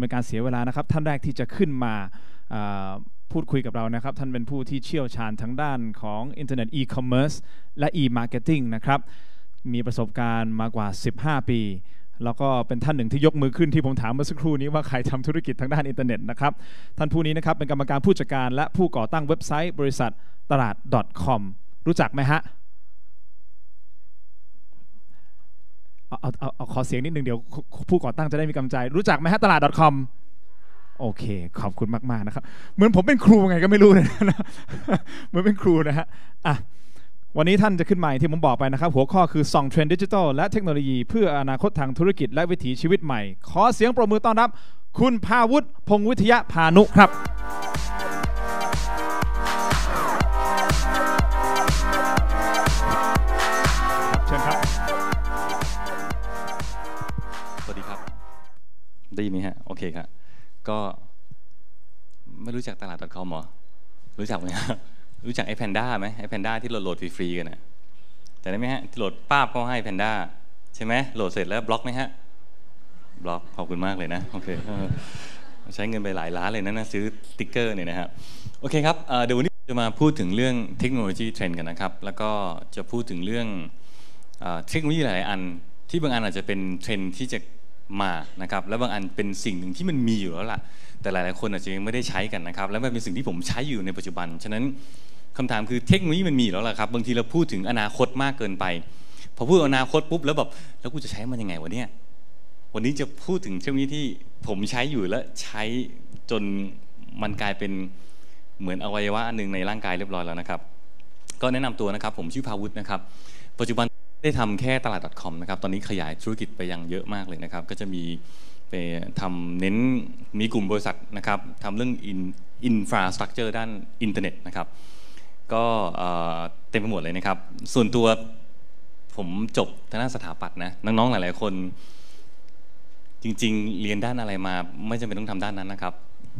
เป็นการเสียเวลานะครับ ท่านแรกที่จะขึ้นมาพูดคุยกับเรานะครับ ท่านเป็นผู้ที่เชี่ยวชาญทั้งด้านของอินเทอร์เน็ตอีคอมเมิร์ซและอีมาร์เก็ตติ้งนะครับ มีประสบการณ์มากว่า 15 ปี แล้วก็เป็นท่านหนึ่งที่ยกมือขึ้นที่ผมถามเมื่อสักครู่นี้ว่าใครทำธุรกิจทางด้านอินเทอร์เน็ตนะครับ ท่านผู้นี้นะครับเป็นกรรมการผู้จัดการและผู้ก่อตั้งเว็บไซต์บริษัทตลาด .com รู้จักไหมฮะ เอาเอาเอาขอเสียงนิดนึงเดี๋ยวผู้ก่อตั้งจะได้มีกำลังใจ รู้จักไหมฮะตลาด .com โอเค ขอบคุณมาก ๆ นะครับ เหมือนผมเป็นครูไงก็ไม่รู้นะเหมือนเป็นครูนะฮะอะวันนี้ท่านจะขึ้นใหม่ที่ผมบอกไปนะครับ หัวข้อคือส่องเทรนด์ดิจิทัลและเทคโนโลยีเพื่ออนาคตทางธุรกิจและวิถีชีวิตใหม่ ขอเสียงปรบมือต้อนรับ คุณภาวุฒิพงวิทยาพานุครับ ได้ยินไหมฮะ โอเคครับ ก็ไม่รู้จักตลาด .com หรอ รู้จักไหมฮะรู้จักไอ้แพนด้าไหมไอ้แพนด้าที่โหลดโหลดฟรีๆกันนะแต่ได้ไหมฮะที่โหลดป้าบเขาให้แพนด้าใช่ไหมโหลดเสร็จแล้วบล็อกไหมฮะ บล็อก ขอบคุณมากเลยนะ โอเคใช้เงินไปหลายล้านเลยนะนะซื้อติ๊กเกอร์เนี่ยนะฮะโอเคครับเดี๋ยววันนี้จะมาพูดถึงเรื่องเทคโนโลยีเทรนด์กันนะครับ แล้วก็จะพูดถึงเรื่องเทคโนโลยีหลายอัน ที่บางอันอาจจะเป็นเทรนด์ที่จะ มานะครับแล้วบางอันเป็นสิ่งหนึ่งที่มันมีอยู่แล้วล่ะ แต่หลายๆคนอาจจะยังไม่ได้ใช้กันนะครับ แล้วมันเป็นสิ่งที่ผมใช้อยู่ในปัจจุบัน ฉะนั้นคำถามคือเทคโนโลยีมันมีแล้วล่ะครับบางทีเราพูดถึงอนาคตมากเกินไป พอพูดอนาคตปุ๊บแล้วแบบแล้วกูจะใช้มันยังไงวะเนี่ยวันนี้จะพูดถึงเทคโนโลยีที่ผมใช้อยู่และใช้จนมันกลายเป็นเหมือนอวัยวะหนึ่งในร่างกายเรียบร้อยแล้วนะครับ ก็แนะนำตัวนะครับ ผมชื่อพาวุฒินะครับ ปัจจุบัน ได้ทำแค่ตลาด .com นะครับตอนนี้ขยายธุรกิจไปยังเยอะมากเลยนะครับ ก็จะมีไปทำเน้นมีกลุ่มบริษัทนะครับทำเรื่องอินฟราสตรักเจอร์ด้านอินเทอร์เน็ตนะครับ ก็เต็มไปหมดเลยนะครับ ส่วนตัวผมจบทางด้านสถาปัตย์นะน้องๆหลาย ๆ คน จริง ๆ เรียนด้านอะไรมา ไม่จำเป็นต้องทำด้านนั้นนะครับ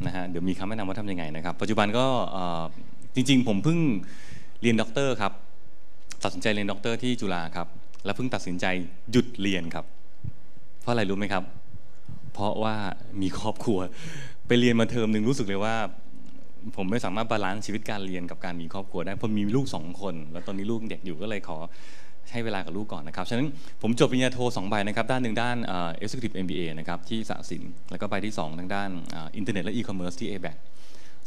นะฮะเดี๋ยวมีคำแนะนำว่าทำยังไงนะครับ ปัจจุบันก็จริง ๆ ผมเพิ่งเรียนด็อกเตอร์ครับ ตัดสินใจเรียนด็อกเตอร์ที่จุฬาครับ แล้วเพิ่งตัดสินใจหยุดเรียนครับ เพราะอะไรรู้ไหมครับ เพราะว่ามีครอบครัว ไปเรียนมาเทอมหนึ่งรู้สึกเลยว่า ผมไม่สามารถบาลานซ์ชีวิตการเรียนกับการมีครอบครัวได้เพราะมีลูกสองคน แล้วตอนนี้ลูกเด็กอยู่ก็เลยขอให้เวลากับลูกก่อนนะครับ ฉะนั้นผมจบปริญญาโทสองใบนะครับ ด้านหนึ่งด้านเอ็กซ์คิวทีฟเอ็มบีเอนะครับที่สะสิน แล้วก็ใบที่ 2 ทางด้านอินเทอร์เน็ตและอีคอมเมิร์ซที่เอแบ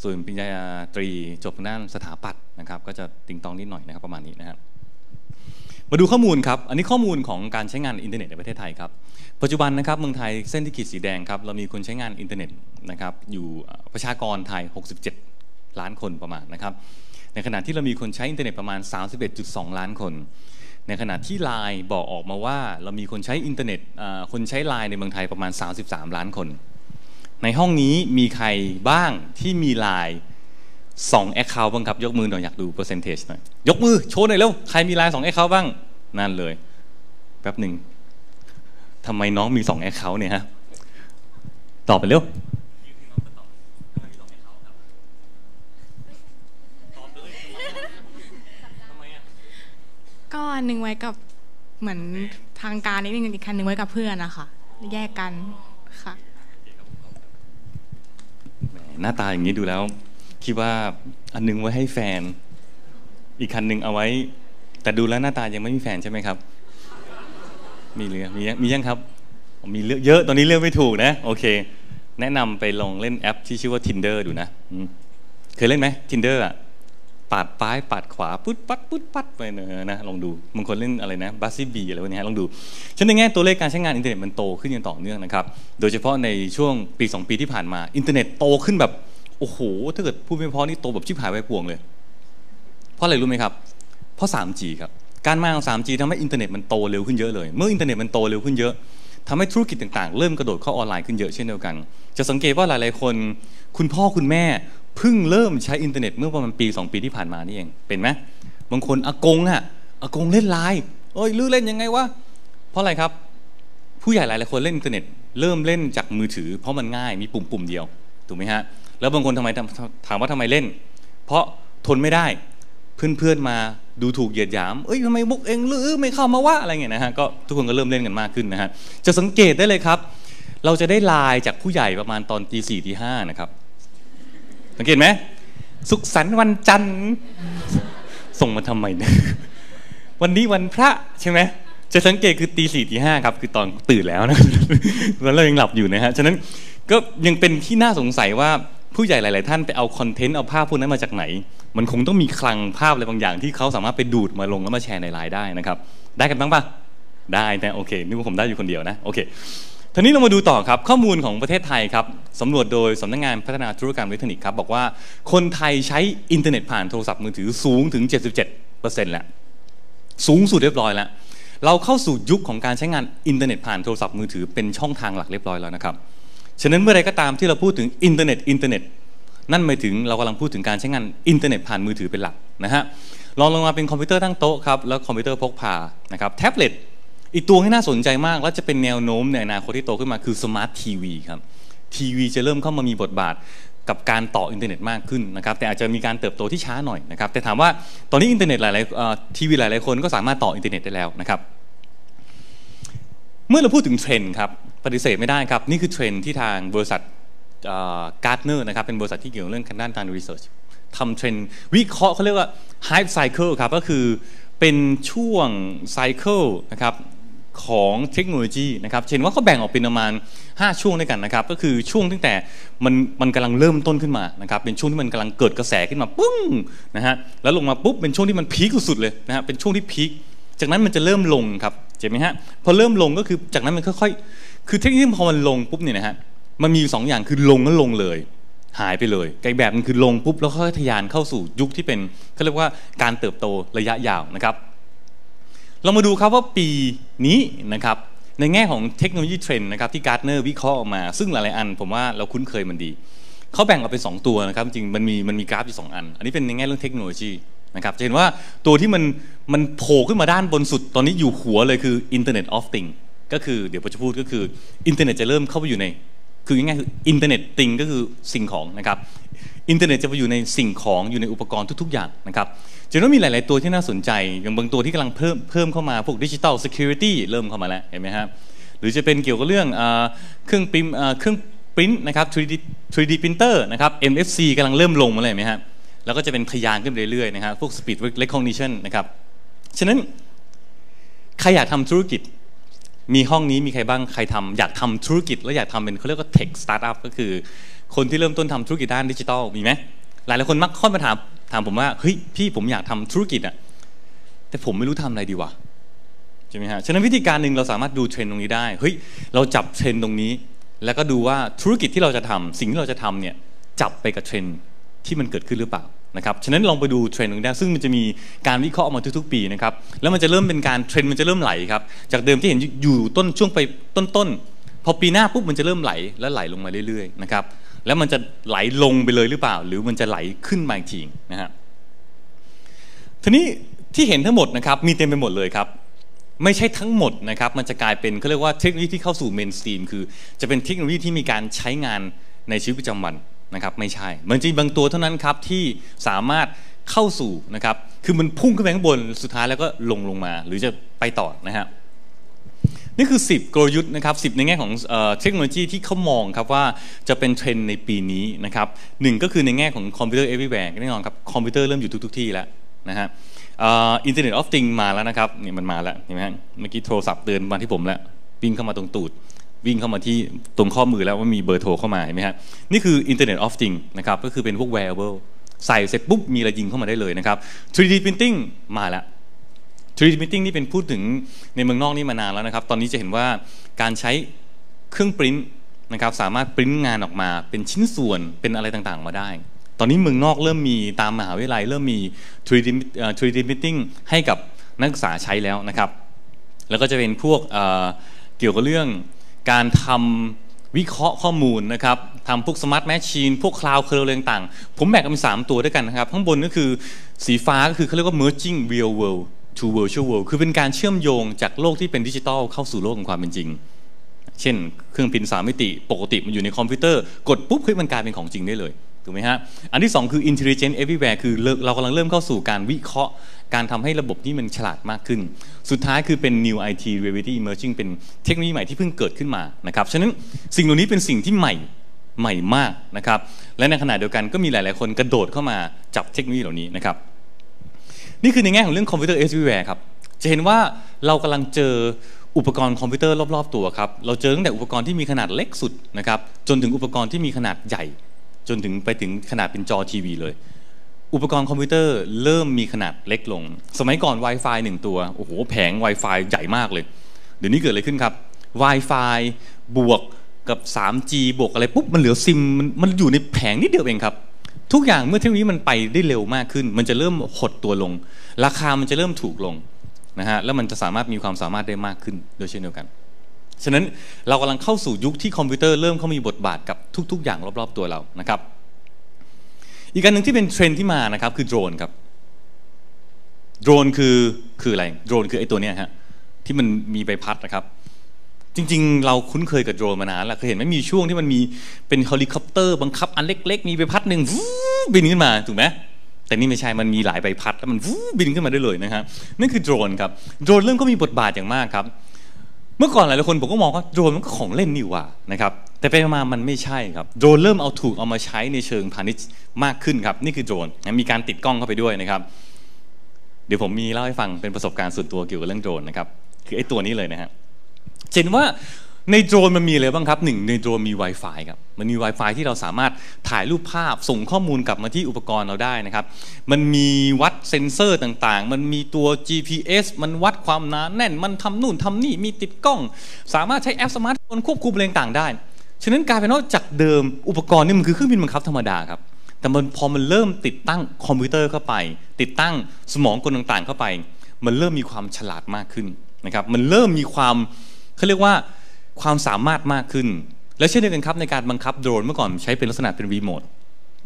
ส่วนปริญญาตรีจบทางด้านสถาปัตย์นะครับ ก็จะติงตองนิดหน่อยนะครับประมาณนี้นะครับ มาดูข้อมูลครับ อันนี้ข้อมูลของการใช้งานอินเทอร์เน็ตในประเทศไทยครับ ปัจจุบันนะครับเมืองไทยเส้นที่ขีดสีแดงครับ เรามีคนใช้งานอินเทอร์เน็ตนะครับอยู่ประชากรไทย 67 ล้านคนประมาณนะครับ ในขณะที่เรามีคนใช้อินเทอร์เน็ตประมาณ 31.2 ล้านคน ในขณะที่ไลน์บอกออกมาว่าเรามีคนใช้อินเทอร์เน็ตคนใช้ไลน์ในเมืองไทยประมาณ 33 ล้านคน ในห้องนี้มีใครบ้างที่มีไลน์ สองแอคเคาท์บ้างครับ ยกมือหน่อยอยากดูเปอร์เซนเทจหน่อย ยกมือโชว์หน่อยเร็ว ใครมีไลน์สองแอคเคาท์บ้าง นั่นเลย แป๊บหนึ่งทำไมน้องมีสองแอคเคาท์เนี่ยฮะ ตอบไปเร็วก็อันนึงไว้กับเหมือนทางการนิดนึงอีกคันนึงไว้กับเพื่อนนะคะแยกกันค่ะ หน้าตาอย่างนี้ดูแล้ว คิดว่าอันนึงไว้ให้แฟน อีกคันหนึ่งเอาไว้ แต่ดูแล้วหน้าตายังไม่มีแฟนใช่ไหมครับ มีเรือมีมียังครับ มีเลือกเยอะตอนนี้เลือกไม่ถูกนะ โอเค แนะนำไปลองเล่นแอปที่ชื่อว่า tinder ดูนะเคยเล่นไหม tinder อะปาดป้ายปาดขวาปุ๊ดปัดปุ๊ดปัดไปเนอนะลองดูบางคนเล่นอะไรนะบัสซี่บีอะไรพวกนี้ลองดูฉันในแง่ตัวเลขการใช้งานอินเทอร์เน็ตมันโตขึ้นอย่างต่อเนื่องนะครับ โดยเฉพาะในช่วงปี 2 ปีที่ผ่านมา อินเทอร์เน็ตโตขึ้นแบบ โอ้โห ถ้าเกิดพูดไม่พอนี่โตแบบชิบหายไปป่วงเลย เพราะอะไรรู้ไหมครับ เพราะ 3G ครับ การมาของ 3G ทำให้อินเทอร์เน็ตมันโตเร็วขึ้นเยอะเลย เมื่ออินเทอร์เน็ตมันโตเร็วขึ้นเยอะทำให้ธุรกิจต่างๆ เริ่มกระโดดเข้าออนไลน์ขึ้นเยอะเช่นเดียวกัน จะสังเกตว่าหลายๆ คน คุณพ่อคุณแม่เพิ่งเริ่มใช้อินเทอร์เน็ตเมื่อประมาณปี 2 ปีที่ผ่านมานี่เอง เป็นไหมบางคนอากงอะอากงเล่นไลน์เอ้ยลื้อเล่นยังไงวะ เพราะอะไรครับ ผู้ใหญ่หลายๆคนเล่นอินเทอร์เน็ต เริ่มเล่นจากมือถือ เพราะมันง่ายมีปุ่มปุ่มเดียว ถูกไหมฮะ แล้วบางคนทำไมถามว่าทำไมเล่น เพราะทนไม่ได้ เพื่อนๆมาดูถูกเหยียดหยาม เอ้ยทำไมมุกเองหรือไม่เข้ามาว่าอะไรเงี้ยนะฮะก็ทุกคนก็เริ่มเล่นกันมากขึ้นนะฮะจะสังเกตได้เลยครับ เราจะได้ไลน์จากผู้ใหญ่ประมาณตอนตีสี่ตีห้านะครับ สังเกตไหมสุขสันต์วันจันทร์ส่งมาทำไมเนี่ยวันนี้วันพระใช่ไหมจะสังเกตคือตีสี่ตีห้าครับ คือตอนตื่นแล้วนะวันเรายังหลับอยู่นะฮะฉะนั้นก็ยังเป็นที่น่าสงสัยว่า ผู้ใหญ่หลาย ๆ ท่านไปเอาคอนเทนต์เอาภาพพวกนั้นมาจากไหน มันคงต้องมีคลังภาพอะไรบางอย่างที่เขาสามารถไปดูดมาลงแล้วมาแชร์ในไลน์ได้นะครับ ได้กันบ้างปะได้นะโอเคนึกว่าผมได้อยู่คนเดียวนะโอเคทีนี้เรามาดูต่อครับข้อมูลของประเทศไทยครับสำรวจโดยสำนักงานพัฒนาธุรกรรมอิเล็กทรอนิกส์ครับบอกว่าคนไทยใช้อินเทอร์เน็ตผ่านโทรศัพท์มือถือสูงถึง 77%แล้วสูงสุดเรียบร้อยแล้ว เราเข้าสู่ยุคของการใช้งานอินเทอร์เน็ตผ่านโทรศัพท์มือถือเป็นช่องทางหลักเรียบร้อยแล้วนะครับ ฉะนั้นเมื่อไรก็ตามที่เราพูดถึงอินเทอร์เน็ตอินเทอร์เน็ตนั่นหมายถึงเรากำลังพูดถึงการใช้งานอินเทอร์เน็ตผ่านมือถือเป็นหลักนะฮะลองลงมาเป็นคอมพิวเตอร์ตั้งโต๊ะครับแล้วคอมพิวเตอร์พกพานะครับแท็บเล็ตอีกตัวที่น่าสนใจมาก และจะเป็นแนวโน้มในอนาคตที่โตขึ้นมาคือสมาร์ททีวีครับทีวีจะเริ่มเข้ามามีบทบาทกับการต่ออินเทอร์เน็ตมากขึ้นนะครับแต่อาจจะมีการเติบโตที่ช้าหน่อยนะครับแต่ถามว่าตอนนี้อินเทอร์เน็ตหลายๆทีวีหลายๆคนก็สามารถต่ออินเทอร์เน็ตได้แล้วนะครับเมื่อเราพูดถึงเทรนด์ครับ ปฏิเสธไม่ได้ครับ นี่คือเทรนที่ทางบริษัทการ์ดเนอร์นะครับเป็นบริษัทที่เกี่ยวเรื่องด้านการรีเสิร์ชทำเทรนวิเคราะห์เขาเรียกว่า hype cycle ครับก็คือเป็นช่วงไซเคิลนะครับของเทคโนโลยีนะครับเห็นว่าเขาแบ่งออกเป็นประมาณ 5 ช่วงด้วยกันนะครับ ก็คือช่วงตั้งแต่มันมันกำลังเริ่มต้นขึ้นมานะครับ เป็นช่วงที่มันกำลังเกิดกระแสขึ้นมาปึ้งนะฮะแล้วลงมาปุ๊บเป็นช่วงที่มันพีคสุดเลยนะฮะเป็นช่วงที่พีคจากนั้นมันจะเริ่มลงครับเห็นไหมฮะพอเริ่มลงก็คือจากนั้นมันค่อยๆ คือเทคโนโลยีพอมันลงปุ๊บเนี่ยนะฮะมันมีสองอย่างคือลงแล้วลงเลย หายไปเลยไกแบบมันคือลงปุ๊บแล้วค่อยทะยานเข้าสู่ยุคที่เป็นเขาเรียกว่าการเติบโตระยะยาวนะครับ เรามาดูครับว่าปีนี้นะครับในแง่ของเทคโนโลยีเทรนด์นะครับที่การ์ดเนอร์วิเคราะห์ออกมา ซึ่งหลายๆอันผมว่าเราคุ้นเคยมันดีเขาแบ่งออกเป็น 2 ตัวนะครับ จริงมันมีมันมีกราฟอยู่สอัน อันนี้เป็นในแง่เรื่องเทคโนโลยีนะครับจะเห็นว่าตัวที่มันมันโผล่ขึ้นมาด้านบนสุดตอนนี้อยู่หัวเลยคือ Internet of Things ก็คือเดี๋ยวผมจะพูดก็คืออินเทอร์เน็ตจะเริ่มเข้าไปอยู่ใน คือง่ายๆคืออินเทอร์เน็ตติงก็คือสิ่งของนะครับอินเทอร์เน็ตจะไปอยู่ในสิ่งของอยู่ในอุปกรณ์ทุกๆอย่างนะครับจะต้องมีหลาย ๆ ตัวที่น่าสนใจ อย่างบางตัวที่กำลังเพิ่มเพิ่มเข้ามาพวกดิจิทัลเคียวริตี้เริ่มเข้ามาแล้วเห็นไหมครับหรือจะเป็นเกี่ยวกับเรื่องเครื่องพิมพ์เครื่องปริ้นนะครับ 3D 3D printer นะครับ MFC กำลังเริ่มลงมาเลยไหมครับแล้วก็จะเป็นทยานขึ้นเรื่อยๆนะครับพวก speed recognition นะครับฉะนั้นใครอยากทำธุรกิจ มีห้องนี้มีใครบ้างใครทำอยากทำธุรกิจ แล้วอยากทำเป็นเขาเรียกว่า tech startup ก็คือ คนที่เริ่มต้นทำธุรกิจด้านดิจิทัลมีไหมหลายหลายคนมักค่อยมาถามถามผมว่าเฮ้ยพี่ผมอยากทำธุรกิจอะแต่ผมไม่รู้ทำอะไรดีวะใช่ไหมฮะฉะนั้นวิธีการหนึ่งเราสามารถดูเทรนด์ตรงนี้ได้เฮ้ยเราจับเทรนด์ตรงนี้ แล้วก็ดูว่าธุรกิจที่เราจะทำสิ่งที่เราจะทำเนี่ยจับไปกับเทรนด์ที่มันเกิดขึ้นหรือเปล่า นะครับฉะนั้นลองไปดูเทรนด์ตรงนี้ซึ่งมันจะมีการวิเคราะห์มาทุกๆ ปีนะครับแล้วมันจะเริ่มเป็นการเทรนด์มันจะเริ่มไหลครับจากเดิมที่เห็นอยู่ต้นช่วงไปต้นๆพอปีหน้าปุ๊บมันจะเริ่มไหลแล้วไหลลงมาเรื่อยๆนะครับแล้วมันจะไหลลงไปเลยหรือเปล่า หรือมันจะไหลขึ้นมาอีกทีนะฮะทีนี้ที่เห็นทั้งหมดนะครับมีเต็มไปหมดเลยครับไม่ใช่ทั้งหมดนะครับมันจะกลายเป็นเขาเรียกว่าเทคโนโลยีที่เข้าสู่เมนสตรีมคือจะเป็นเทคโนโลยีที่มีการใช้งานในชีวิตประจำวัน นะครับไม่ใช่มันจะมีบางตัวเท่านั้นครับที่สามารถเข้าสู่นะครับคือมันพุ่งขึ้นไปข้างบนสุดท้ายแล้วก็ลงลงมา หรือจะไปต่อนะฮะนี่คือ 10 กลยุทธ์นะครับ10 ในแง่ของเทคโนโลยีที่เขามองครับว่าจะเป็นเทรนด์ในปีนี้นะครับหนึ่งก็คือในแง่ของคอมพิวเตอร์เอเวอร์แวร์แน่นอนครับคอมพิวเตอร์เริ่มอยู่ทุก ๆ ที่แล้วนะฮะอินเทอร์เน็ตออฟติงมาแล้วนะครับนี่มันมาแล้วเห็นไหมฮะเมื่อกี้โทรศัพท์เตือนมาที่ผมแล้ววิ่งเข้ามาตรงตูด วิ่งเข้ามาที่ตรงข้อมือแล้วว่ามีเบอร์โทรเข้ามาเห็นไหมฮะนี่คือ Internet of Things นะครับก็คือเป็นพวก wearable ใส่เสร็จปุ๊บมีอะไรยิงเข้ามาได้เลยนะครับ 3D printing มาแล้ว 3D printing นี่เป็นพูดถึงในเมืองนอกนี่มานานแล้วนะครับ ตอนนี้จะเห็นว่าการใช้เครื่องปริ้นนะครับสามารถปริ้นงานออกมาเป็นชิ้นส่วนเป็นอะไรต่างๆมาได้ ตอนนี้เมืองนอกเริ่มมีตามมหาวิทยาลัยเริ่มมี 3D 3D printing ให้กับนักศึกษาใช้แล้วนะครับ แล้วก็จะเป็นพวกเกี่ยวกับเรื่อง การทำวิเคราะห์ข้อมูลนะครับทำพวกสมาร์ทแมชชีนพวกคลาวด์เคอร์อะไรต่าง ผมแบ่งเป็นสามตัวด้วยกันนะครับ ข้างบนก็คือสีฟ้าก็คือเขาเรียกว่า merging real world to virtual world คือเป็นการเชื่อมโยงจากโลกที่เป็นดิจิทัลเข้าสู่โลกของความเป็นจริง เช่น เครื่องพิมพ์สามมิติ ปกติมันอยู่ในคอมพิวเตอร์ กดปุ๊บเฮ้ยมันกลายเป็นของจริงได้เลย ถูกไหมฮะ อันที่ 2 คือ intelligent everywhere คือเรากำลังเริ่มเข้าสู่การวิเคราะห์ การทำให้ระบบนี้มันฉลาดมากขึ้น สุดท้ายคือเป็น new IT reality emerging เป็นเทคโนโลยีใหม่ที่เพิ่งเกิดขึ้นมานะครับฉะนั้นสิ่งเหล่านี้เป็นสิ่งที่ใหม่ใหม่มากนะครับและในขณะเดียวกันก็มีหลาย ๆ คนกระโดดเข้ามาจับเทคโนโลยีเหล่านี้นะครับนี่คือในแง่ของเรื่องคอมพิวเตอร์ everywhere ครับจะเห็นว่าเรากำลังเจออุปกรณ์คอมพิวเตอร์รอบ ๆ ตัวครับ เราเจอตั้งแต่อุปกรณ์ที่มีขนาดเล็กสุดนะครับ จนถึงอุปกรณ์ที่มีขนาดใหญ่ จนถึงไปถึงขนาดเป็นจอทีวีเลย อุปกรณ์คอมพิวเตอร์เริ่มมีขนาดเล็กลง สมัยก่อน Wi-Fi หนึ่งตัว โอ้โห แผง Wi-Fi ใหญ่มากเลย เดี๋ยวนี้เกิดอะไรขึ้นครับ Wi-Fi บวกกับ 3G บวกอะไรปุ๊บ มันเหลือซิมมันมันอยู่ในแผงนิดเดียวเองครับ ทุกอย่างเมื่อเทคโนโลยีมันไปได้เร็วมากขึ้น มันจะเริ่มหดตัวลง ราคามันจะเริ่มถูกลงนะฮะ แล้วมันจะสามารถมีความสามารถได้มากขึ้นโดยเช่นเดียวกัน ฉะนั้นเรากำลังเข้าสู่ยุคที่คอมพิวเตอร์เริ่มเข้ามีบทบาทกับทุก ๆ อย่างรอบ ๆ ตัวเรานะครับ อีกการหนึ่งที่เป็นเทรนที่มานะครับคือโดรนครับโดรนคือคืออะไรโดรนคือไอ้ตัวเนี้ยฮะที่มันมีใบพัดนะครับ จริงๆ เราคุ้นเคยกับโดรนมานานแล้วเคยเห็นไหมมีช่วงที่มันมีเป็นเฮลิคอปเตอร์บังคับอันเล็ก ๆ มีใบพัดหนึ่งบินขึ้นมาถูกไหมแต่นี่ไม่ใช่ มันมีหลายใบพัดแล้วมันวูบินขึ้นมาได้เลยนะครับนั่นคือโดรนครับโดรนเริ่มก็มีบทบาทอย่างมากครับ เมื่อก่อนหลายคนผมก็มองว่าโดรนมันก็ของเล่นนี่ว่านะครับ แต่ไปมามันไม่ใช่ครับ โดรนเริ่มเอาถูกเอามาใช้ในเชิงพาณิชย์มากขึ้นครับ นี่คือโดรนมีการติดกล้องเข้าไปด้วยนะครับ เดี๋ยวผมมีเล่าให้ฟังเป็นประสบการณ์ส่วนตัวเกี่ยวกับเรื่องโดรนนะครับ คือไอ้ตัวนี้เลยนะฮะเห็นว่าในโดรนมันมีอะไรบ้างครับหนึ่งในโดรนมี Wi-Fi ครับมันมี Wi-Fi ที่เราสามารถถ่ายรูปภาพส่งข้อมูลกลับมาที่อุปกรณ์เราได้นะครับ มันมีวัดเซ็นเซอร์ต่างๆ มันมีตัว GPS มันวัดความหนาแน่น มันทำนู่นทำนี่มีติดกล้อง สามารถใช้แอปสมาร์ทโฟนควบคุมอะไรต่างได้ ฉะนั้นกลายเป็นว่าจากเดิมอุปกรณ์นี่มันคือเครื่องบินบังคับธรรมดาครับแต่มันพอมันเริ่มติดตั้งคอมพิวเตอร์เข้าไป ติดตั้งสมองกลต่างๆ เข้าไป มันเริ่มมีความฉลาดมากขึ้นนะครับมันเริ่มมีความเขาเรียกว่าความสามารถมากขึ้น และเช่นเดียวกันครับในการบังคับโดรนเมื่อก่อนใช้เป็นลักษณะเป็นรีโมท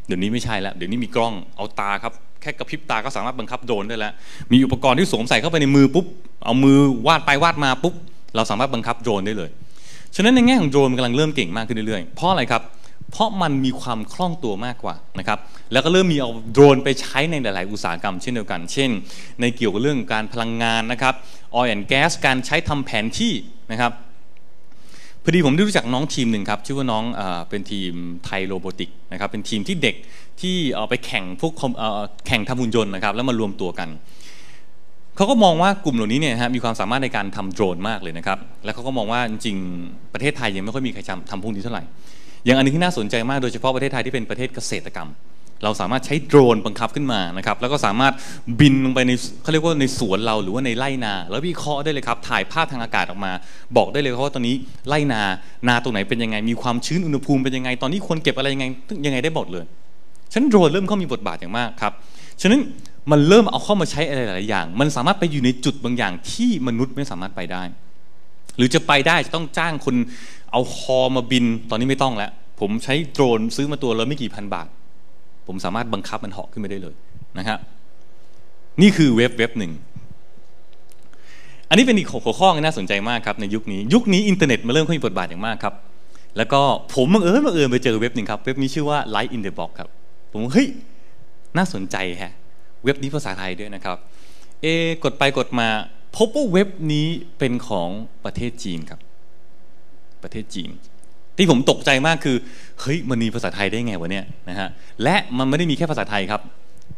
เดี๋ยวนี้ไม่ใช่แล้วเดี๋ยวนี้มีกล้องเอาตาครับแค่กระพริบตาก็สามารถบังคับโดรนได้แล้ว มีอุปกรณ์ที่สวมใส่เข้าไปในมือปุ๊บเอามือวาดไปวาดมาปุ๊บเราสามารถบังคับโดรนได้เลย ฉะนั้นในแง่ของโดรนกำลังเริ่มเก่งมากขึ้นเรื่อยๆ เพราะอะไรครับ เพราะมันมีความคล่องตัวมากกว่านะครับ แล้วก็เริ่มมีเอาโดรนไปใช้ในหลาย ๆ อุตสาหกรรมเช่นเดียวกัน เช่น ในเกี่ยวกับเรื่องการพลังงานนะครับออยล์แอนด์แก๊สการใช้ทำแผนที่นะครับพอดีผมได้รู้จักน้องทีมหนึ่งครับ ชื่อว่าน้องเป็นทีมไทยโรบอติกนะครับเป็นทีมที่เด็กที่เอาไปแข่งพวกแข่งทำหุ่นยนต์นะครับแล้วมารวมตัวกัน เขาก็มองว่ากลุ่มเหล่านี้เนี่ยฮะมีความสามารถในการทำโดรนมากเลยนะครับ แล้วเขาก็มองว่าจริงๆประเทศไทยยังไม่ค่อยมีใครทำพวกนี้เท่าไหร่ อย่างอันนึงที่น่าสนใจมากโดยเฉพาะประเทศไทยที่เป็นประเทศเกษตรกรรม เราสามารถใช้โดรนบังคับขึ้นมานะครับแล้วก็สามารถบินลงไปในเขาเรียกว่าในสวนเราหรือว่าในไร่นา แล้ววิเคราะห์ได้เลยครับถ่ายภาพทางอากาศออกมา บอกได้เลยว่าตอนนี้ไร่นานาตรงไหนเป็นยังไง มีความชื้นอุณหภูมิเป็นยังไง ตอนนี้ควรเก็บอะไรยังไงยังไงได้หมดเลยฉะนั้นโดรนเริ่มเข้ามีบทบาทอย่างมากครับฉะนั้น มันเริ่มเอาเข้ามาใช้อะไรหลายอย่าง มันสามารถไปอยู่ในจุดบางอย่างที่มนุษย์ไม่สามารถไปได้ หรือจะไปได้จะต้องจ้างคนเอาคอมาบินตอนนี้ไม่ต้องแล้ว ผมใช้โดรนซื้อมาตัวละไม่กี่พันบาท ผมสามารถบังคับมันเหาะขึ้นไปได้เลยนะครับนี่คือเว็บเว็บหนึ่ง อันนี้เป็นอีกหัวข้อที่น่าสนใจมากครับในยุคนี้ ยุคนี้อินเทอร์เน็ตมาเริ่มเข้ามีบทบาทอย่างมากครับ แล้วก็ผมบังเอิญบังเอิญไปเจอเว็บหนึ่งครับ เว็บนี้ชื่อว่า Light in the Box ครับ ผมเฮ้ยน่าสนใจฮะ เว็บนี้ภาษาไทยด้วยนะครับเอกดไปกดมา พบว่าเว็บนี้เป็นของประเทศจีนครับ ประเทศจีน ที่ผมตกใจมากคือเฮ้ยมันมีภาษาไทยได้ไงวะเนี่ยนะฮะและมันไม่ได้มีแค่ภาษาไทยครับ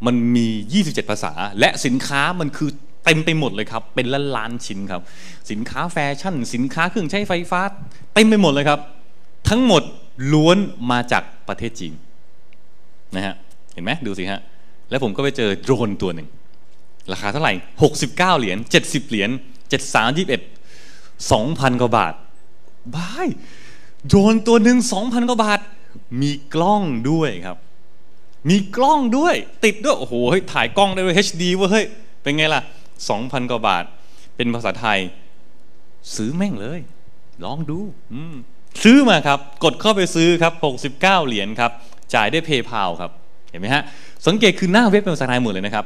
มันมี 27 ภาษา และสินค้ามันคือเต็มไปหมดเลยครับ เป็นล้านล้านชิ้นครับ สินค้าแฟชั่น สินค้าเครื่องใช้ไฟฟ้าเต็มไปหมดเลยครับ ทั้งหมดล้วนมาจากประเทศจีนนะฮะเห็นไหมดูสิฮะ แล้วผมก็ไปเจอโดรนตัวหนึ่ง ราคาเท่าไหร่ 69 เหรียญ 70 เหรียญ 73 21 2,000 กว่าบาทบ้ายโดรนตัวหนึ่งสองพันกว่าบาท มีกล้องด้วยครับ มีกล้องด้วย ติดด้วย โอ้โหถ่ายกล้องได้ด้วย HD เว้ยเฮ้ยเป็นไงล่ะสองพันกว่าบาท เป็นภาษาไทย ซื้อแม่งเลย ลองดูซื้อมาครับ กดเข้าไปซื้อครับ 69 เหรียญครับ จ่ายด้วยเพย์พาครับ ห็นไหมฮะ สังเกตคือหน้าเว็บเป็นภาษาไทยหมดเลยนะครับ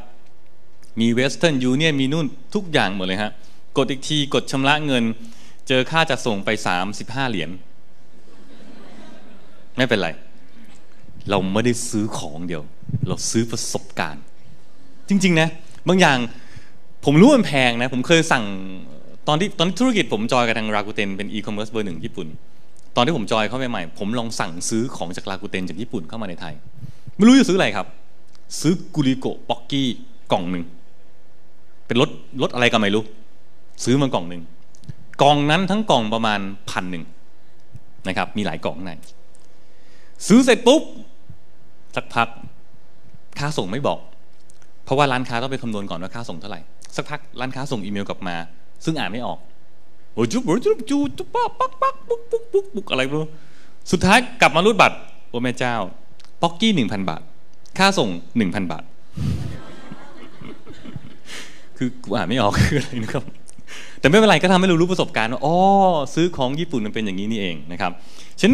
มีเวสเทิร์นยูเนียมีนู่นทุกอย่างหมดเลยฮะ กดอีกทีกดชำระเงิน เจอค่าจัดส่งไป 35 เหรียญ ไม่เป็นไร เราไม่ได้ซื้อของเดียว เราซื้อประสบการณ์ จริง ๆ นะ บางอย่างผมรู้มันแพงนะ ผมเคยสั่งตอนที่ตอนที่ธุรกิจผมจอยกับทางรากูเตนเป็นอีคอมเมิร์ซเบอร์หนึ่งญี่ปุ่น ตอนที่ผมจอยเข้าไปใหม่ ผมลองสั่งซื้อของจากรากูเตนจากญี่ปุ่นเข้ามาในไทย ไม่รู้จะซื้ออะไรครับ ซื้อกุริโกป๊อกกี้กล่องหนึ่งเป็นรถรถอะไรก็ไม่รู้ ซื้อมากล่องหนึ่งกล่องนั้นทั้งกล่องประมาณพันหนึ่งนะครับ มีหลายกล่องในซื้อเสร็จปุ๊บสักพักค่าส่งไม่บอก เพราะว่าร้านค้าต้องไปคำนวณก่อนว่าค่าส่งเท่าไหร่สักพักร้านค้าส่งอีเมลกลับมา ซึ่งอ่านไม่ออกโอ้จุ๊บจุ๊บจูจุ๊บปักปักปักปุ๊กปุ๊กปุ๊กปุ๊กอะไรไม่รู้สุดท้ายกลับมารูดบัตรโอ้แม่เจ้า ป๊อกกี้หนึ่งพันบาท ค่าส่งหนึ่งพันบาท คือกูอ่านไม่ออกคืออะไรนะครับ แต่ไม่เป็นไรก็ทำให้เรารู้ประสบการณ์ว่าอ๋อซื้อของญี่ปุ่นมันเป็นอย่างนี้นี่เองนะครับฉัน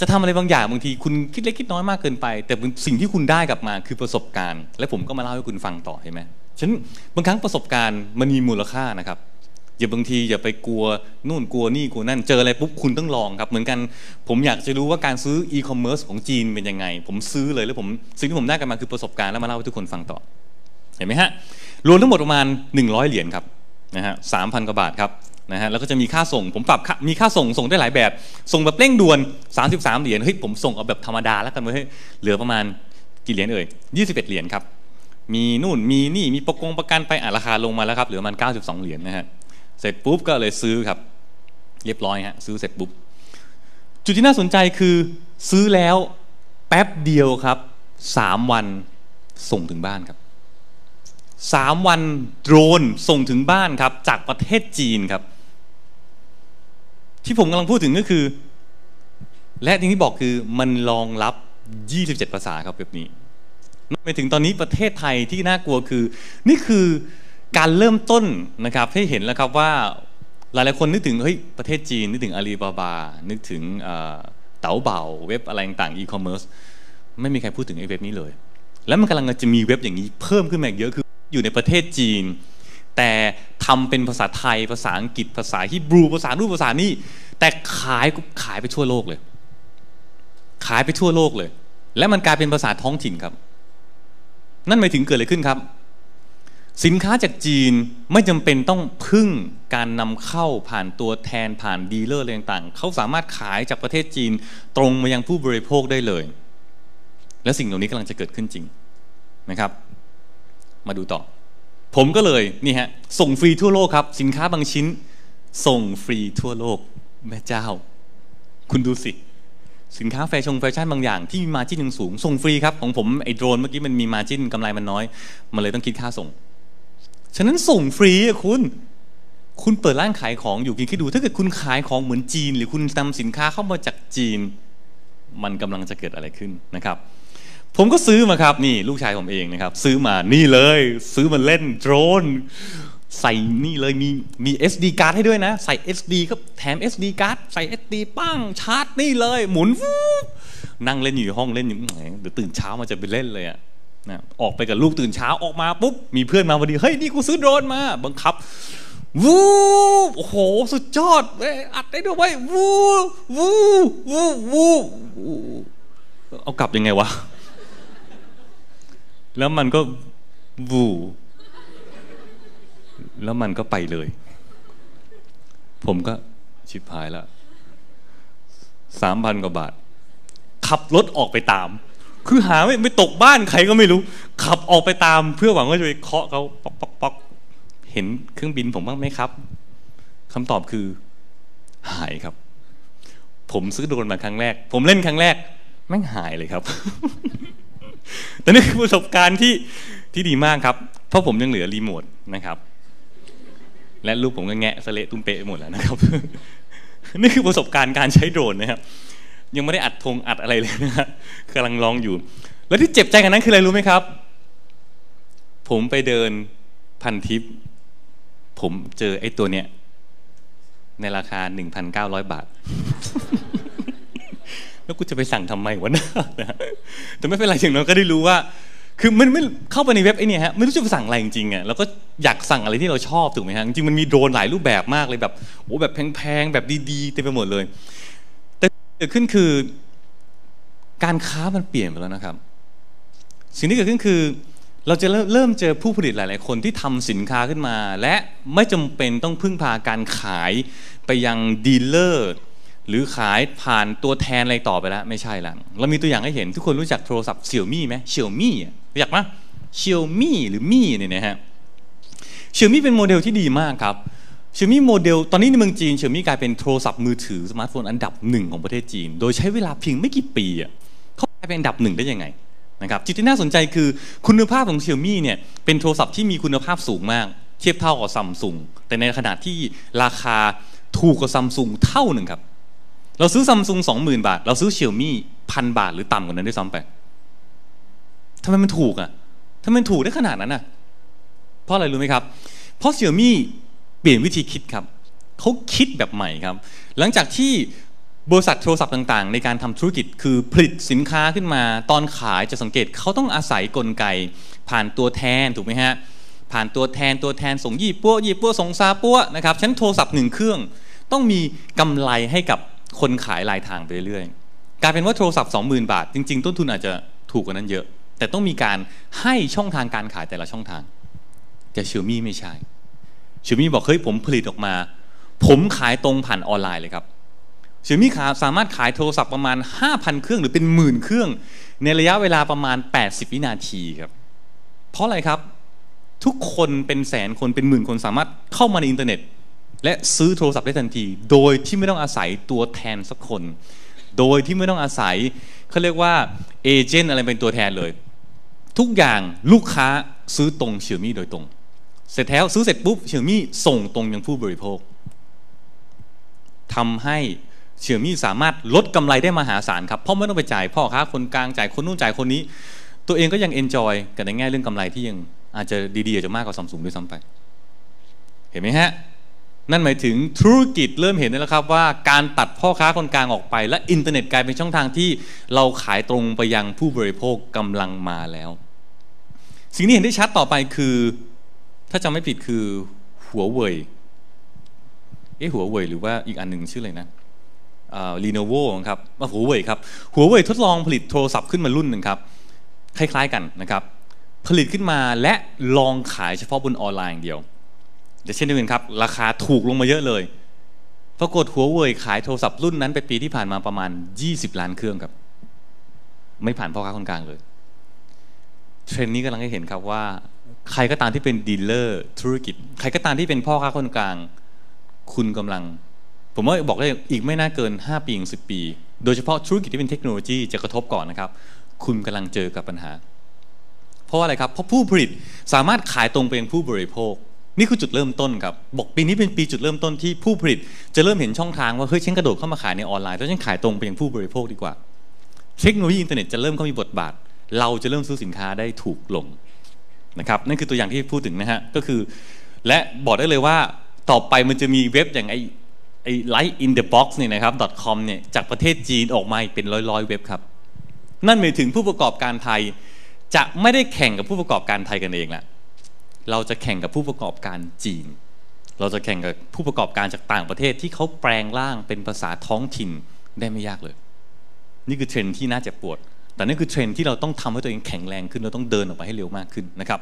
จะทำอะไรบางอย่างบางทีคุณคิดเล็กคิดน้อยมากเกินไป แต่สิ่งที่คุณได้กลับมาคือประสบการณ์ และผมก็มาเล่าให้คุณฟังต่อเห็นไหมฉันบางครั้งประสบการณ์มันมีมูลค่านะครับ อย่าบางทีอย่าไปกลัวนู่นกลัวนี่กลัวนั่นเจออะไรปุ๊บคุณต้องลองครับ เหมือนกันผมอยากจะรู้ว่าการซื้ออีคอมเมิร์ซของจีนเป็นยังไง ผมซื้อเลยแล้วผมสิ่งที่ผมได้กลับมาคือประสบการณ์แล้วมาเล่าให้ทุกคนฟังต่อ เห็นไหมฮะรวมทั้งหมดประมาณ 100 เหรียญครับนะฮะสามพันกว่าบาทครับนะฮะแล้วก็จะมีค่าส่งผมปรับมีค่าส่งส่งได้หลายแบบ ส่งแบบเร่งด่วน 33 เหรียญเฮ้ยผมส่งเอาแบบธรรมดาแล้วกันเว้ยเหลือประมาณกี่เหรียญเอ่ย21 เหรียญครับมีนู่นมีนี่มีประกงประกันไปอะราคาลงมาแล้วครับเหลือประมาณ92 เหรียญนะฮะ เสร็จปุ๊บก็เลยซื้อครับ เรียบร้อยฮะซื้อเสร็จปุ๊บจุดที่น่าสนใจคือซื้อแล้วแป๊บเดียวครับสามวันส่งถึงบ้านครับสามวันโดรนส่งถึงบ้านครับ จากประเทศจีนครับ ที่ผมกำลังพูดถึงก็คือ และที่ที่บอกคือมันรองรับ 27 ภาษาครับแบบนี้ไปถึงตอนนี้ประเทศไทยที่น่ากลัวคือ นี่คือ การเริ่มต้นนะครับให้เห็นแล้วครับว่าหลายๆคนนึกถึงเฮ้ยประเทศจีนนึกถึงอาลีบาบา นึกถึงเต๋าเบาเว็บอะไรต่างอีคอมเมิร์ซไม่มีใครพูดถึงไอ้เว็บนี้เลย แล้วมันกำลังจะมีเว็บอย่างนี้เพิ่มขึ้นมาเยอะคืออยู่ในประเทศจีน แต่ทำเป็นภาษาไทยภาษาอังกฤษภาษาฮิบรูภาษานู่นภาษานี่แต่ขายขายไปทั่วโลกเลย ขายไปทั่วโลกเลย และมันกลายเป็นภาษาท้องถิ่นครับ นั่นหมายถึงเกิดอะไรขึ้นครับ สินค้าจากจีนไม่จำเป็นต้องพึ่งการนำเข้าผ่านตัวแทนผ่านดีลเลอร์อะไรต่างๆ เขาสามารถขายจากประเทศจีนตรงมายังผู้บริโภคได้เลย และสิ่งเหล่านี้กำลังจะเกิดขึ้นจริงนะครับ มาดูต่อ ผมก็เลยนี่ฮะส่งฟรีทั่วโลกครับ สินค้าบางชิ้น ส่งฟรีทั่วโลกแม่เจ้า คุณดูสิ สินค้าแฟชั่นแฟชั่นบางอย่าง ที่มีมาจิ้นยังสูงส่งฟรีครับของผมไอ้โดรนเมื่อกี้มันมีมาจิ้นกำไรมันน้อย มันเลยต้องคิดค่าส่ง ฉะนั้นส่งฟรีอะคุณ คุณเปิดร้านขายของอยู่กินคิดดู ถ้าเกิดคุณขายของเหมือนจีน หรือคุณนำสินค้าเข้ามาจากจีน มันกำลังจะเกิดอะไรขึ้นนะครับ ผมก็ซื้อมาครับนี่ลูกชายผมเองนะครับ ซื้อมานี่เลย ซื้อมาเล่นโดรนใส่นี่เลยมีมี SD การ์ดให้ด้วยนะ ใส่ SD ก็แถม SD การ์ดใส่ SD ปั้งชาร์จนี่เลย หมุนวูนั่งเล่นอยู่ห้องเล่นอยู่เดี๋ยวตื่นเช้ามาจะไปเล่นเลยอะ นะออกไปกับลูกตื่นเช้าออกมาปุ๊บมีเพื่อนมาพอดีเฮ้ยนี่กูซื้อโดรนมาบังคับวูโอ้โหสุดยอดเอัดได้ด้วยวูวูวูวูเอากลับยังไงวะแล้วมันก็วูแล้วมันก็ไปเลย ผมก็ชิบหายละสามพันกว่าบาท ขับรถออกไปตาม คือหาไม่ไม่ตกบ้านใครก็ไม่รู้ ขับออกไปตามเพื่อหวังว่าจะไปเคาะเขาปอกปอกปอกเห็นเครื่องบินผมบ้างไหมครับคำตอบคือ หายครับ ผมซื้อโดรนมาครั้งแรก ผมเล่นครั้งแรกแม่งหายเลยครับ แต่นี่คือประสบการณ์ที่ที่ดีมากครับ เพราะผมยังเหลือรีโมทนะครับ และลูกผมก็แงะสเละตุ้มเปะหมดแล้วนะครับ นี่คือประสบการณ์การใช้โดรนนะครับ ยังไม่ได้อัดธงอัดอะไรเลยนะฮะกำลังลองอยู่ แล้วที่เจ็บใจกันนั้นคืออะไรรู้ไหมครับ ผมไปเดินพันทิป ผมเจอไอ้ตัวเนี้ยในราคา 1,900 บาท แล้วกูจะไปสั่งทำไมวะนะแต่ไม่เป็นไรอย่างน้อยก็ได้รู้ว่า คือมันไม่เข้าไปในเว็บไอ้นี่ฮะไม่รู้จะไปสั่งอะไรจริงๆอะแล้วก็อยากสั่งอะไรที่เราชอบถูกไหมฮะจริงมันมีโดรนหลายรูปแบบมากเลยแบบโอ้แบบแพงๆแบบดีๆเต็มไปหมดเลย เกิดขึ้นคือการค้ามันเปลี่ยนไปแล้วนะครับ สิ่งที่เกิดขึ้นคือ เราจะเริ่มเจอผู้ผลิตหลาย ๆ คนที่ทำสินค้าขึ้นมา และไม่จำเป็นต้องพึ่งพาการขายไปยังดีลเลอร์หรือขายผ่านตัวแทนอะไรต่อไปแล้ว ไม่ใช่ละเรามีตัวอย่างให้เห็นทุกคนรู้จักโทรศัพท์เซี่ยมี่ไหมเซี่ยมี่รู้จักไหมเซี่ยมี่หรือมี่เนี่ยนะฮะเซี่ยมี่เป็นโมเดลที่ดีมากครับ เซี่ยมี่โมเดลตอนนี้ในเมืองจีนเซี่ยมี่กลายเป็นโทรศัพท์มือถือสมาร์ทโฟนอันดับหนึ่งของประเทศจีน โดยใช้เวลาเพียงไม่กี่ปีอะเขากลายเป็นอันดับหนึ่งได้ยังไงนะครับจุดที่น่าสนใจคือคุณภาพของเซี่ยมี่เนี่ยเป็นโทรศัพท์ที่มีคุณภาพสูงมาก เทียบเท่ากับซัมซุงแต่ในขณะที่ราคาถูกกว่าซัมซุงเท่าหนึ่งครับเราซื้อซัมซุงสองหมื่นบาท เราซื้อเซี่ยมี่พันบาทหรือต่ำกว่านั้นด้วยซ้ำไปทำไมมันถูกอะทำไมมันถูกได้ขนาดนั้นอะเพราะอะไรรู้ไหมครับ เพราะเซี่ยมี่ เปลี่ยนวิธีคิดครับเขาคิดแบบใหม่ครับ หลังจากที่บริษัทโทรศัพท์ต่างๆ ในการทำธุรกิจคือผลิตสินค้าขึ้นมา ตอนขายจะสังเกตเขาต้องอาศัยกลไก ผ่านตัวแทนถูกไหมฮะผ่านตัวแทนตัวแทนส่งยี่ปั้วยี่ปั้วส่งซาปั้วนะครับฉันโทรศัพท์หนึ่งเครื่อง ต้องมีกำไรให้กับคนขายรายทางไปเรื่อยๆกลายเป็นว่าโทรศัพท์ 20,000 บาท จริง ๆ ต้นทุนอาจจะถูกกว่านั้นเยอะ แต่ต้องมีการให้ช่องทางการขายแต่ละช่องทาง แต่เชอมี่ไม่ใช่ ชอมี่บอกเฮ้ยผมผลิตออกมา ผมขายตรงผ่านออนไลน์เลยครับเชอมี่ขาสามารถขายโทรศัพท์ประมาณ 5,000 เครื่องหรือเป็นหมื่นเครื่อง ในระยะเวลาประมาณ 80 วินาทีครับ เพราะอะไรครับทุกคนเป็นแสนคนเป็นหมื่นคนสามารถเข้ามาในอินเทอร์เน็ต และซื้อโทรศัพท์ได้ทันที โดยที่ไม่ต้องอาศัยตัวแทนสักคน โดยที่ไม่ต้องอาศัยเขาเรียกว่าเอเจนต์อะไรเป็นตัวแทนเลย ทุกอย่างลูกค้าซื้อตรงเฉียวมี่โดยตรง เสร็จแล้วซื้อเสร็จปุ๊บเฉียวมี่ส่งตรงยังผู้บริโภคทำให้เฉียวมี่สามารถลดกำไรได้มหาศาลครับเพราะไม่ต้องไปจ่ายพ่อค้าคนกลางจ่ายคนนู้นจ่ายคนนี้ ตัวเองก็ยังเอนจอยกันในแง่เรื่องกำไรที่ยังอาจจะดีๆอาจจะมากกว่าซัมซุงด้วยซ้ำไปเห็นไหมฮะนั่นหมายถึงธุรกิจเริ่มเห็นแล้วครับว่าการตัดพ่อค้าคนกลางออกไป และอินเทอร์เน็ตกลายเป็นช่องทางที่เราขายตรงไปยังผู้บริโภคกำลังมาแล้ว สิ่งที่เห็นได้ชัดต่อไปคือ ถ้าจำไม่ผิดคือหัวเว่ยเอ๊ะหัวเว่ยหรือว่าอีกอันหนึ่งชื่ออะไรนะลีโนโวครับหัวเว่ยครับหัวเว่ยทดลองผลิตโทรศัพท์ขึ้นมารุ่นหนึ่งครับ คล้ายๆกันนะครับ ผลิตขึ้นมาและลองขายเฉพาะบนออนไลน์อย่างเดียวเดี๋ยวเช่นเดียวกันครับ ราคาถูกลงมาเยอะเลยปรากฏหัวเว่ยขายโทรศัพท์รุ่นนั้นไปปีที่ผ่านมาประมาณ 20 ล้านเครื่องครับ ไม่ผ่านพ่อค้าคนกลางเลย เทรนด์นี้กำลังให้เห็นครับว่า ใครก็ตามที่เป็นดีลเลอร์ธุรกิจ ใครก็ตามที่เป็นพ่อค้าคนกลาง คุณกำลัง ผมว่าบอกได้อีกไม่น่าเกิน 5 ปีถึงสิปี โดยเฉพาะธุรกิจที่เป็นเทคโนโลยีจะกระทบก่อนนะครับ คุณกำลังเจอกับปัญหา เพราะอะไรครับ เพราะผู้ผลิตสามารถขายตรงไปยังผู้บริโภค นี่คือจุดเริ่มต้นครับบอกปีนี้เป็นปีจุดเริ่มต้นที่ผู้ผลิต จะเริ่มเห็นช่องทางว่าเฮ้ยฉันกระโดดเข้ามาขายในออนไลน์แล้วฉันขายตรงไปยังผู้บริโภคดีกว่า เทคโนโลยีอินเทอร์เน็ตจะเริ่มเข้ามีบทบาท เราจะเริ่มซื้อสินค้าได้ถูกลง นะครับนั่นคือตัวอย่างที่พูดถึงนะฮะก็คือ และบอกได้เลยว่าต่อไปมันจะมีเว็บอย่างไอไอ light in the box เนี่ยนะครับ .com เนี่ยจากประเทศจีนออกมาเป็นร้อยร้อยเว็บครับ นั่นหมายถึงผู้ประกอบการไทย จะไม่ได้แข่งกับผู้ประกอบการไทยกันเองละเราจะแข่งกับผู้ประกอบการจีน เราจะแข่งกับผู้ประกอบการจากต่างประเทศที่เขาแปลงร่างเป็นภาษาท้องถิ่นได้ไม่ยากเลย นี่คือเทรนที่น่าเจ็บปวด แต่นี่คือเทรนที่เราต้องทำให้ตัวเองแข็งแรงขึ้นเราต้องเดินออกไปให้เร็วมากขึ้นนะครับ